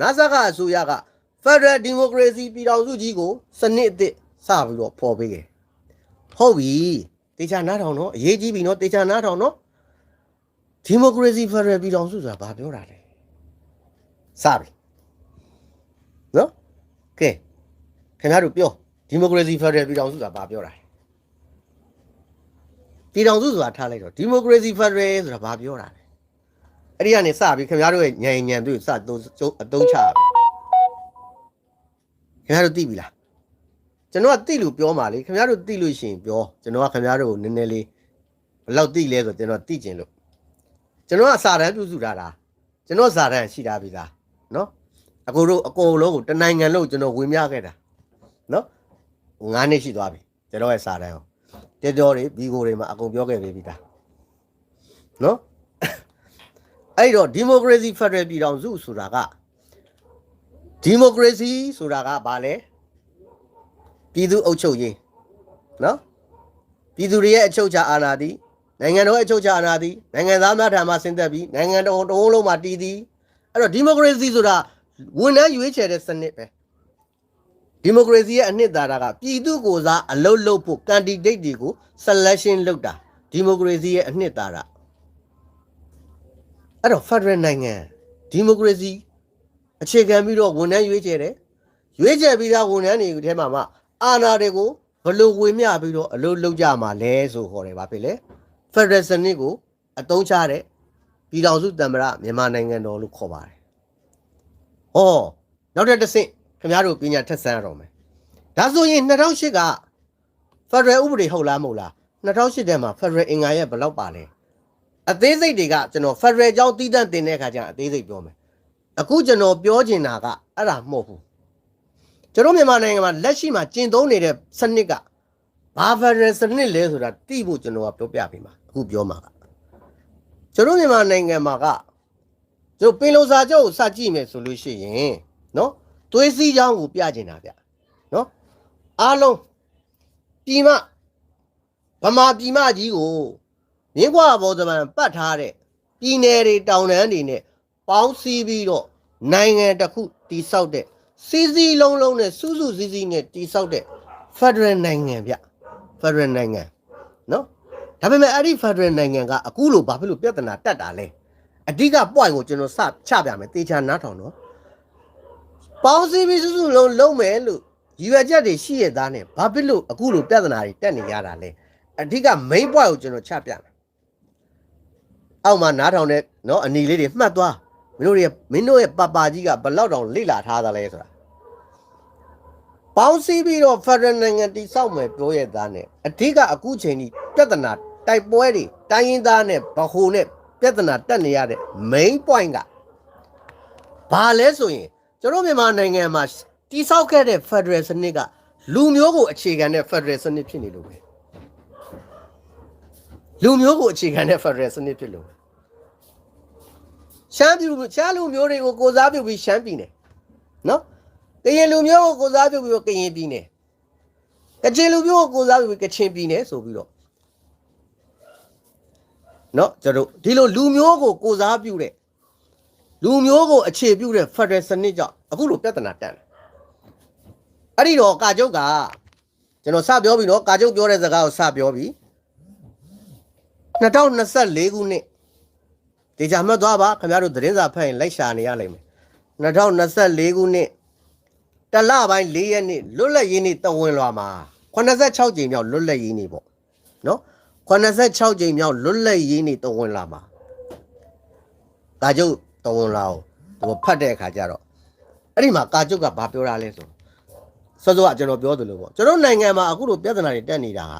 နာဆာကအစိုးရက Federal Democracy ပြည်ထောင်စုကြီးကိုစနစ်အသစ်စပြီးတော့ဖော်ပေးခဲ့ဟုတ်ပြီတေချာနားထောင်နော်အရေးကြီးပြီနော်တေချာနားထောင်နော် Democracy Federal ပြည်ထောင်စုဆိုတာဘာပြောတာလဲစပြီနော်ကဲခင်ဗျားတို့ပြော Democracy Federal ပြည်ထောင်စုဆိုတာဘာပြောတာလဲပြည်ထောင်စုဆိုတာထားလိုက်တော့ Democracy Federal ဆိုတာဘာပြောတာလဲ အဲ့ဒီကနေစပြီးခင်ဗျားတို့ရဲ့ညံညံတို့စသုံးအတုံးချပြီခင်ဗျားတို့သိပြီလားကျွန်တော်ကသိလို့ပြောမှာလေခင်ဗျားတို့သိလို့ရှိရင်ပြောကျွန်တော်ကခင်ဗျားတို့ကိုနည်းနည်းလေးဘယ်လောက်သိလဲဆိုကျွန်တော်သိကျင်လို့ကျွန်တော်ကစာတန်းပြုစုထားတာကျွန်တော်စာတန်းရှိတာပြီလားနော်အကိုတို့အကုန်လုံးကိုတနိုင်ငံလုံးကျွန်တော်ဝင်မြခဲ့တာနော်9နှစ်ရှိသွားပြီကျွန်တော်ရဲ့စာတန်းကိုတက်တော်တွေဘီကိုတွေမှာအကုန်ပြောခဲ့ပြီပြီလားနော် အဲ့တော့ democracy federal ပြည်ထောင်စုဆိုတာက democracy ဆိုတာကဘာလဲပြည်သူအုပ်ချုပ်ရေးနော်ပြည်သူတွေရဲ့အချုပ်အခြာအာဏာသည်နိုင်ငံတော်ရဲ့အချုပ်အခြာအာဏာသည်နိုင်ငံသားများထံမှဆင်းသက်ပြီးနိုင်ငံတော်တစ်ဝန်းလုံးမှာတည်သည်အဲ့တော့ democracy ဆိုတာဝန်ထမ်းရွေးချယ်တဲ့စနစ်ပဲ democracy ရဲ့အနှစ်သာရကပြည်သူကိုယ်စားအလုပ်လုပ်ဖို့ candidate တွေကို selection လုပ်တာ democracy ရဲ့အနှစ်သာရ အဲ့တော့ Federal နိုင်ငံဒီမိုကရေစီအခြေခံပြီးတော့ဝန်ထမ်းရွေးချယ်တယ်ရွေးချယ်ပြီးသားဝန်ထမ်းတွေထဲမှာမှအာဏာတွေကိုဘယ်လိုဝေမျှပြီးတော့အလုပ်လုပ်ကြမှာလဲဆိုခေါ်တယ်ဗာဖြစ်လေ Federal စနစ်ကိုအသုံးချတဲ့ပြည်ထောင်စုတမ္မရမြန်မာနိုင်ငံတော်လို့ခေါ်ပါတယ်။ဟောနောက်တစ်တစ်ဆင့်ခင်ဗျားတို့ပညာထက်ဆန်းရတော့မယ်။ဒါဆိုရင်2008က Federal ဥပဒေဟုတ်လားမဟုတ်လား2008ထဲမှာ Federal အင်္ဂါရဲ့ဘယ်လောက်ပါလဲ။ အသေးစိတ်တွေကကျွန်တော် Federal ကြောင်းတည်တံ့တင်တဲ့အခါကျရင်အသေးစိတ်ပြောမယ်အခုကျွန်တော်ပြောချင်တာကအဲ့ဒါမဟုတ်ဘူးကျွန်တော်မြန်မာနိုင်ငံမှာလက်ရှိမှာကျင့်သုံးနေတဲ့စနစ်ကဘာ Federal စနစ်လဲဆိုတာသိဖို့ကျွန်တော်ကပြောပြပေးမှာအခုပြောမှာကကျွန်တော်မြန်မာနိုင်ငံမှာကကျွန်တော်ပင်လုံစာချုပ်ကိုစကြည့်မယ်ဆိုလို့ရှိရင်နော်သွေးစည်းကြောင်းကိုပြချင်တာဗျနော်အားလုံးပြည်မဗမာပြည်မကြီးကို မြင်းကွာဘောဇမန်ပတ်ထားတဲ့ပြည်နယ်တွေတောင်တန်းတွေနဲ့ပေါင်းစည်းပြီးတော့နိုင်ငံတစ်ခုတည်ဆောက်တဲ့စီစီလုံးလုံးနဲ့စူးစူးစီးစီးနဲ့တည်ဆောက်တဲ့ Federal နိုင်ငံဗျ Federal နိုင်ငံနော်ဒါပေမဲ့အဲ့ဒီ Federal နိုင်ငံကအခုလိုဘာဖြစ်လို့ပြဿနာတက်တာလဲအဓိက point ကိုကျွန်တော်စချပြမယ်တေချာနားထောင်တော့ပေါင်းစည်းပြီးစူးစူးလုံးလုံးမယ်လို့ရည်ရွယ်ချက်တွေရှိရသားနဲ့ဘာဖြစ်လို့အခုလိုပြဿနာတွေတက်နေရတာလဲအဓိက main point ကိုကျွန်တော်ချပြမယ် အောက်မှာနားထောင်တဲ့နော်အနီလေးတွေမှတ်သွားမင်းတို့ရဲ့မင်းတို့ရဲ့ပပကြီးကဘလောက်တောင်လိလာထားသလဲဆိုတာပေါင်းစည်းပြီးတော့ Federal နိုင်ငံတိဆောက်မယ်ပြောရသားနဲ့အဓိကအခုချိန်ကြီးပြဿနာတိုက်ပွဲတွေတိုင်းရင်းသားနဲ့ဗဟိုနဲ့ပြဿနာတက်နေရတဲ့ main point ကဘာလဲဆိုရင်ကျွန်တော်မြန်မာနိုင်ငံမှာတိဆောက်ခဲ့တဲ့ Federal စနစ်ကလူမျိုးကိုအခြေခံတဲ့ Federal စနစ်ဖြစ်နေလို့ပဲလူမျိုးကိုအခြေခံတဲ့ Federal စနစ်ဖြစ်လို့ပဲ ရှမ်းပြည်ရှမ်းလူမျိုးတွေကိုကိုစားပြုပြီးရှမ်းပြည်နယ်နော်ကရင်လူမျိုးကိုကိုစားပြုပြီးတော့ကရင်ပြည်နယ်ကချင်လူမျိုးကိုကိုစားပြုပြီးကချင်ပြည်နယ်ဆိုပြီးတော့နော်ကျွန်တော်တို့ဒီလိုလူမျိုးကိုကိုစားပြုတဲ့လူမျိုးကိုအခြေပြုတဲ့ Federal စနစ်ကြောင့်အခုလိုပြဿနာတက်တယ်အဲ့ဒီတော့ကာကျုပ်ကကျွန်တော်စပြောပြီနော်ကာကျုပ်ပြောတဲ့စကားကိုစပြောပြီ2024ခုနှစ် တေချာမှတ်သွားပါခင်ဗျားတို့သတင်းစာဖတ်ရင်လိုက်ရှာနေရလိမ့်မယ်2024ခုနှစ်တလပိုင်း4ရက်နေ့လွတ်လပ်ရေးနေ့တဝင်လွာမှာ86ကြိမ်မြောက်လွတ်လပ်ရေးနေ့ပေါ့နော်86ကြိမ်မြောက်လွတ်လပ်ရေးနေ့တဝင်လာမှာကာကျုပ်တဝင်လာကိုသူဖတ်တဲ့အခါကျတော့အဲ့ဒီမှာကာကျုပ်ကဘာပြောတာလဲဆိုစောစောကကျွန်တော်ပြောသလိုပေါ့ကျွန်တော်နိုင်ငံမှာအခုလိုပြဿနာတွေတက်နေတာက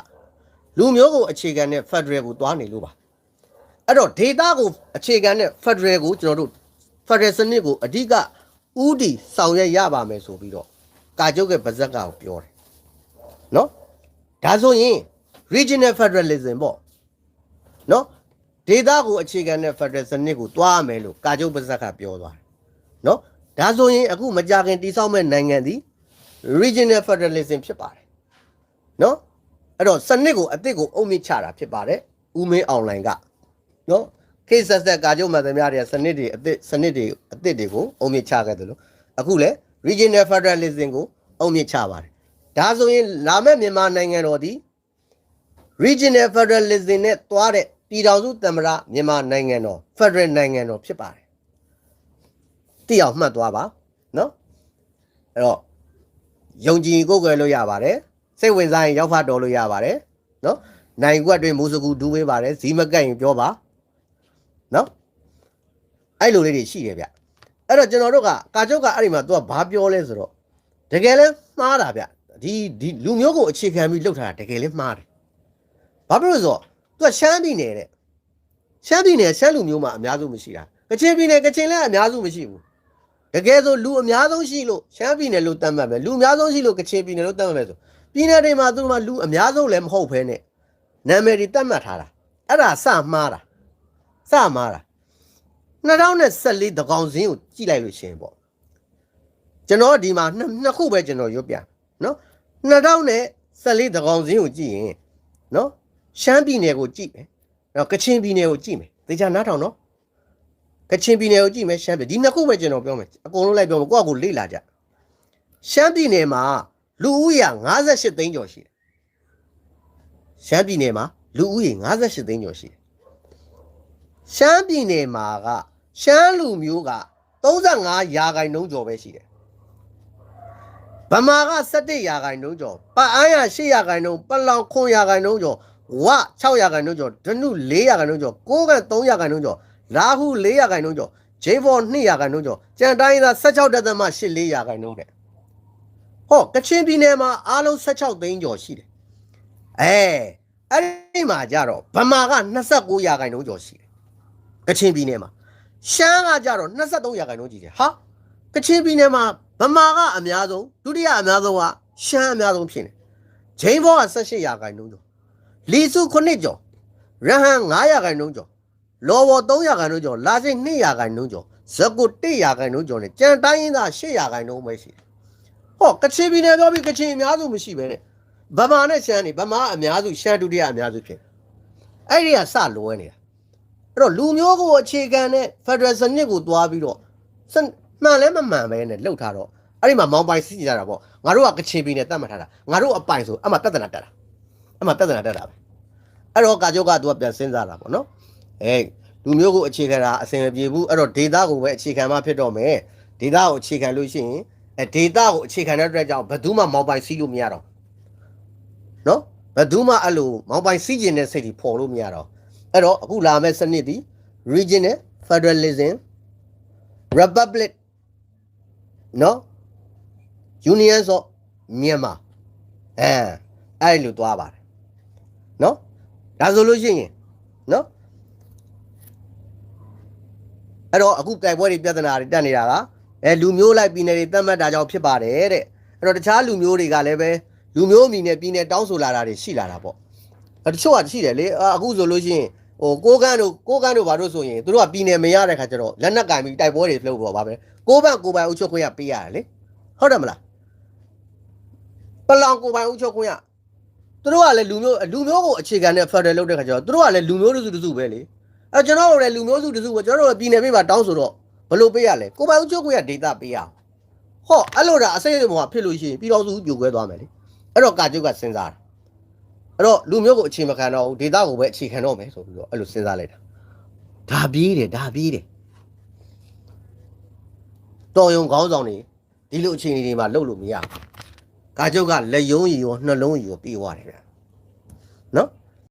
လူမျိုးကိုအခြေခံတဲ့ Federal ကိုတွားနေလို့ပါ အဲ့တော့ data ကိုအခြေခံတဲ့ Federal ကိုကျွန်တော်တို့ Federal စနစ်ကိုအဓိကဥတီဆောင်ရွက်ရပါမယ်ဆိုပြီးတော့ကာကျုပ်ရဲ့ဗဇက်ကကိုပြောတယ်နော်ဒါဆိုရင် regional federalism ပေါ့နော် data ကိုအခြေခံတဲ့ Federal စနစ်ကိုတွားရမယ်လို့ကာကျုပ်ဗဇက်ကပြောသွားတယ်နော်ဒါဆိုရင်အခုမကြခင်တိစောက်မဲ့နိုင်ငံသည် regional federalism ဖြစ်ပါတယ်နော်အဲ့တော့စနစ်ကိုအစ်စ်ကိုအုံမြင့်ချတာဖြစ်ပါတယ်ဦးမင်းအောင်လိုင်က နော်ခေတ်ဆက်ဆက်ကာချုပ်မှန်သမျှတွေစနစ်တွေအသစ်စနစ်တွေအသစ်တွေကိုအုံမြင့်ချခဲ့တယ်လို့အခုလဲ regional federalism ကိုအုံမြင့်ချပါတယ်ဒါဆိုရင်လာမယ့်မြန်မာနိုင်ငံတော်ဒီ regional federalism နဲ့တွားတဲ့ပြည်ထောင်စုသမ္မတမြန်မာနိုင်ငံတော် federal နိုင်ငံတော်ဖြစ်ပါတယ်တိအောင်မှတ်သွားပါနော်အဲ့တော့ယုံကြည်ကိုယ်ကွယ်လို့ရပါတယ်စိတ်ဝင်စားရင်ရောက်ဖတ်တော်လို့ရပါတယ်နော်နိုင်ကွက်တွေမူစကူဒူးပေးပါတယ်ဇီးမကတ်ရင်ပြောပါ နော်အဲ့လိုလေးတွေရှိတယ်ဗျအဲ့တော့ကျွန်တော်တို့ကကာချုပ်ကအဲ့ဒီမှာသူကဘာပြောလဲဆိုတော့တကယ်လဲမှားတာဗျဒီဒီလူမျိုးကိုအခြေခံပြီးလှုပ်ထားတာတကယ်လဲမှားတယ်ဘာဖြစ်လို့လဲဆိုတော့သူကရှမ်းပြည်နယ်တဲ့ရှမ်းပြည်နယ်ရှမ်းလူမျိုးမှာအများစုမရှိတာကချင်ပြည်နယ်ကချင်လည်းအများစုမရှိဘူးတကယ်ဆိုလူအများဆုံးရှိလို့ရှမ်းပြည်နယ်လို့တတ်မှတ်ပဲလူအများဆုံးရှိလို့ကချင်ပြည်နယ်လို့တတ်မှတ်ပဲဆိုပြည်နယ်တွေမှာသူတို့မှာလူအများဆုံးလည်းမဟုတ်ဘဲနဲ့နာမည်တွေတတ်မှတ်ထားတာအဲ့ဒါစမှားတာ စမှားတာ2014တကောင်စင်းကိုကြည့်လိုက်လို့ရှရင်ပေါ့ကျွန်တော်ဒီမှာနှစ်နှစ်ခုပဲကျွန်တော်ရွတ်ပြနော်2014တကောင်စင်းကိုကြည့်ရင်နော်ရှမ်းပြည်နယ်ကိုကြည့်မယ်နော်ကချင်ပြည်နယ်ကိုကြည့်မယ်သေချာနားထောင်နော်ကချင်ပြည်နယ်ကိုကြည့်မယ်ရှမ်းပြည်ဒီနှစ်ခုပဲကျွန်တော်ပြောမယ်အကုန်လုံးလိုက်ပြောမယ်ကိုယ့်အကိုလေ့လာကြရှမ်းပြည်နယ်မှာလူဦးရေ58သိန်းကျော်ရှိတယ်ရှမ်းပြည်နယ်မှာလူဦးရေ58သိန်းကျော်ရှိတယ် ရှမ်းပြည်နယ်မှာကရှမ်းလူမျိုးက35ရာခိုင်နှုန်းကျော်ပဲရှိတယ်ဗမာက17ရာခိုင်နှုန်းကျော်ပအန်းရ8ရာခိုင်နှုန်းပလောင်9ရာခိုင်နှုန်းကျော်ဝ6ရာခိုင်နှုန်းကျော်ဒနု4ရာခိုင်နှုန်းကျော်ကိုးကန်3ရာခိုင်နှုန်းကျော်လာဟု4ရာခိုင်နှုန်းကျော်ဂျေဘော်2ရာခိုင်နှုန်းကျော်ကြံတိုင်းသား16.84ရာခိုင်နှုန်းတဲ့ဟောကချင်ပြည်နယ်မှာအားလုံး16သိန်းကျော်ရှိတယ်အဲအဲ့ဒီမှာကြတော့ဗမာက29ရာခိုင်နှုန်းကျော်ရှိတယ် ကချင်ပြည်နယ်မှာရှမ်းကကြတော့23ရာခိုင်နှုန်းကြီးတယ်ဟာကချင်ပြည်နယ်မှာဗမာကအများဆုံးဒုတိယအများဆုံးကရှမ်းအများဆုံးဖြစ်နေဂျိန်းဘောက18ရာခိုင်နှုန်းကျော်လီစု9ကျော်ရဟန်9ရာခိုင်နှုန်းကျော်လော်ဝ3ရာခိုင်နှုန်းကျော်လာစိတ်2ရာခိုင်နှုန်းကျော်ဇကု1ရာခိုင်နှုန်းကျော်နဲ့ကြံတိုင်းရင်းသား8ရာခိုင်နှုန်းပဲရှိတယ်ဟောကချင်ပြည်နယ်ပြောပြီးကချင်အများစုမရှိပဲနဲ့ဗမာနဲ့ရှမ်းနေဗမာအများစုရှမ်းဒုတိယအများစုဖြစ်အဲ့ဒီကစလွဲနေတာ အဲ့တော့လူမျိုးကိုအခြေခံတဲ့ Federal စနစ်ကိုတွားပြီးတော့စနမှန်လဲမမှန်ပဲနဲ့လှုပ်ထားတော့အဲ့ဒီမှာမောင်ပိုင်စီးကြတာပေါ့ငါတို့ကကချင်ပြည်နယ်တတ်မှတ်ထားတာငါတို့အပိုင်ဆိုအမှပြဿနာတက်တာအမှပြဿနာတက်တာပဲအဲ့တော့ကာချုပ်ကသူကပြန်စဉ်းစားတာပေါ့နော်အေးလူမျိုးကိုအခြေခံတာအဆင်မပြေဘူးအဲ့တော့ဒေတာကိုပဲအခြေခံမှဖြစ်တော့မယ်ဒေတာကိုအခြေခံလို့ရှိရင်အဲဒေတာကိုအခြေခံတဲ့အတွက်ကြောင့်ဘယ်သူမှမောင်ပိုင်စီးလို့မရတော့နော်ဘယ်သူမှအဲ့လိုမောင်ပိုင်စီးကျင်တဲ့စိတ်ကြီးပေါ်လို့မရတော့ အဲ့တော့အခုလာမယ့်စနစ်ဒီ regional federalism republic နော် union of Myanmar အဲအဲ့လိုသွားပါတယ်နော်ဒါဆိုလို့ရှိရင်နော်အဲ့တော့အခုကြိုက်ပွဲတွေပြဿနာတွေတက်နေတာကအဲလူမျိုးလိုက်ပြည်နယ်တွေတတ်မှတ်တာကြောင့်ဖြစ်ပါတယ်တဲ့အဲ့တော့တခြားလူမျိုးတွေကလည်းပဲလူမျိုးအမီနဲ့ပြည်နယ်တောင်းဆိုလာတာတွေရှိလာတာပေါ့အဲတချို့ကရှိတယ်လေအာအခုဆိုလို့ရှိရင် ဟိုကိုကန်းတို့ကိုကန်းတို့ဘာလို့ဆိုရင်တို့ကပြည်နယ်မရတဲ့ခါကျတော့လက်နက်ကင်ပြီးတိုက်ပွဲတွေလုပ်တော့ပါပဲကိုဘန့်ကိုပိုင်အုပ်ချုပ်ခွင့်ရပေးရတယ်လေဟုတ်တယ်မလားပလောင်ကိုပိုင်အုပ်ချုပ်ခွင့်ရသူတို့ကလည်းလူမျိုးလူမျိုးကိုအခြေခံတဲ့ Federal လုပ်တဲ့ခါကျတော့သူတို့ကလည်းလူမျိုးစုတစုပဲလေအဲကျွန်တော်တို့လည်းလူမျိုးစုတစုပဲကျွန်တော်တို့ပြည်နယ်ပြည်မှာတောင်းဆိုတော့ဘယ်လိုပေးရလဲကိုပိုင်အုပ်ချုပ်ခွင့်ရ data ပေးရအောင်ဟောအဲ့လိုဒါအစိမ့်အမောဖြစ်လို့ရှိရင်ပြည်တော်စုပြိုကွဲသွားမယ်လေအဲ့တော့ကာကျုပ်ကစဉ်းစားတာ အဲ့တော့လူမျိုးကိုအခြေမခံတော့ဘူး data ကိုပဲအခြေခံတော့မယ်ဆိုပြီးတော့အဲ့လိုစဉ်းစားလိုက်တာဒါပြေးတယ်ဒါပြေးတယ်တော်ယုံခေါင်းဆောင်နေဒီလိုအခြေအနေတွေမှာလှုပ်လို့မရဘူးကာကျုပ်ကလက်ယုံရီရောနှလုံးရီရောပြေးသွားတယ်ဗျာနော်